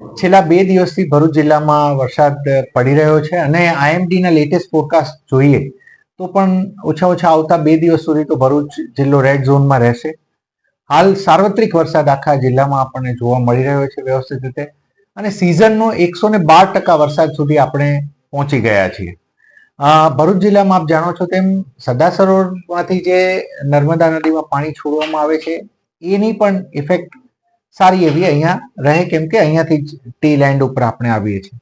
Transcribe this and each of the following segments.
છેલ્લા બે દિવસથી ભરૂચ જિલ્લામાં વરસાદ પડી રહ્યો છે અને આઈએમડીના લેટેસ્ટ ફોરકાસ્ટ જોઈએ તો પણ ઓછા ઓછા આવતા બે દિવસ સુધી તો ભરૂચ જિલ્લો રેડ ઝોનમાં રહેશે. હાલ સાર્વત્રિક વરસાદ આખા જિલ્લામાં આપણને જોવા મળી રહ્યો છે વ્યવસ્થિત રીતે અને સિઝનનો એકસો ને બાર ટકા વરસાદ સુધી આપણે પહોંચી ગયા છીએ. ભરૂચ જિલ્લામાં આપ જાણો છો તેમ સરદાર સરોવરમાંથી જે નર્મદા નદીમાં પાણી છોડવામાં આવે છે, એની પણ ઇફેક્ટ સારી એવી અહીંયા રહે કેમ કે અહીંયાથી ટી લેન્ડ ઉપર આપણે આવીએ છીએ.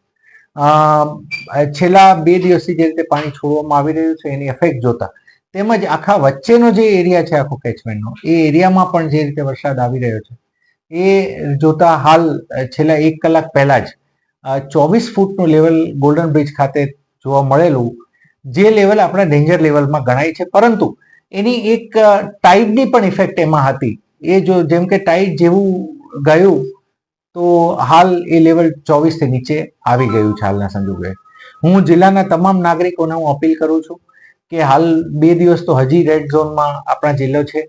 છેલ્લા બે દિવસથી જે રીતે પાણી છોડવામાં આવી રહ્યું છે એની ઇફેક્ટ જોતા, તેમજ આખા વચ્ચેનો જે એરિયા છે આખો કેચમેન્ટનો એ એરિયામાં પણ જે રીતે વરસાદ આવી રહ્યો છે, એ જોતા હાલ છેલ્લા એક કલાક પહેલા જ ચોવીસ ફૂટનું લેવલ ગોલ્ડન બ્રિજ ખાતે જોવા મળેલું, જે લેવલ આપણા ડેન્જર લેવલમાં ગણાય છે. પરંતુ એની એક ટાઈડની પણ ઇફેક્ટ એમાં હતી. એ જો જેમ કે ટાઈડ જેવું ગયું, તો હાલ એ લેવલ ચોવીસથી નીચે આવી ગયું છે હાલના સંજોગે હું જિલ્લાના તમામ નાગરિકોને હું અપીલ કરું છું કે હાલ બે દિવસ તો હજી રેડ ઝોનમાં આપણા જિલ્લો છે.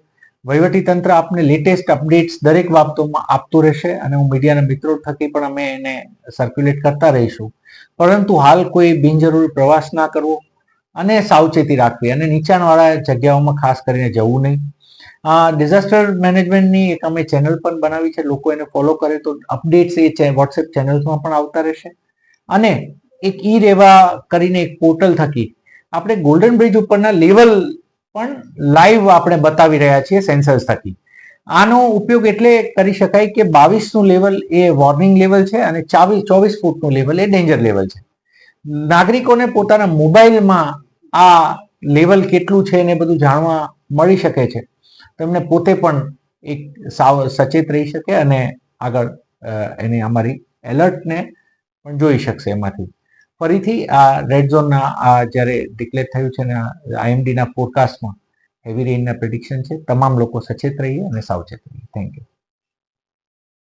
તંત્ર આપને લેટેસ્ટ અપડેટ્સ દરેક બાબતોમાં આપતું રહેશે અને હું મીડિયાના મિત્રો થકી પણ અમે એને સર્ક્યુલેટ કરતા રહીશું. પરંતુ હાલ કોઈ બિનજરૂરી પ્રવાસ ના કરવો અને સાવચેતી રાખવી અને નીચાણવાળા જગ્યાઓમાં ખાસ કરીને જવું નહીં. ડિઝાસ્ટર મેનેજમેન્ટની એક અમે ચેનલ પણ બનાવી છે. લોકો એને ફોલો કરે તો અપડેટ્સ એ છે વોટ્સએપ ચેનલ્સમાં પણ આવતા રહેશે. અને એક ઈ રેવા કરીને એક પોર્ટલ થકી આપણે ગોલ્ડન બ્રિજ ઉપરના લેવલ પણ લાઈવ આપણે બતાવી રહ્યા છીએ સેન્સર્સ થકી. આનો ઉપયોગ એટલે કરી શકાય કે બાવીસનું લેવલ એ વોર્નિંગ લેવલ છે અને ચાવીસ ચોવીસ ફૂટનું લેવલ એ ડેન્જર લેવલ છે. નાગરિકોને પોતાના મોબાઈલમાં આ લેવલ કેટલું છે ને બધું જાણવા મળી શકે છે. તેમને પોતે પણ એક સાવ સચેત રહી શકે અને આગળ એની અમારી એલર્ટને પણ જોઈ શકશે એમાંથી. ફરીથી આ રેડ ઝોનના આ જ્યારે ડિક્લેર થયું છે ને આઈએમડીના ફોરકાસ્ટમાં હેવી રેઇનના પ્રિડિક્શન છે, તમામ લોકો સચેત રહીએ અને સાવચેત રહીએ. Thank you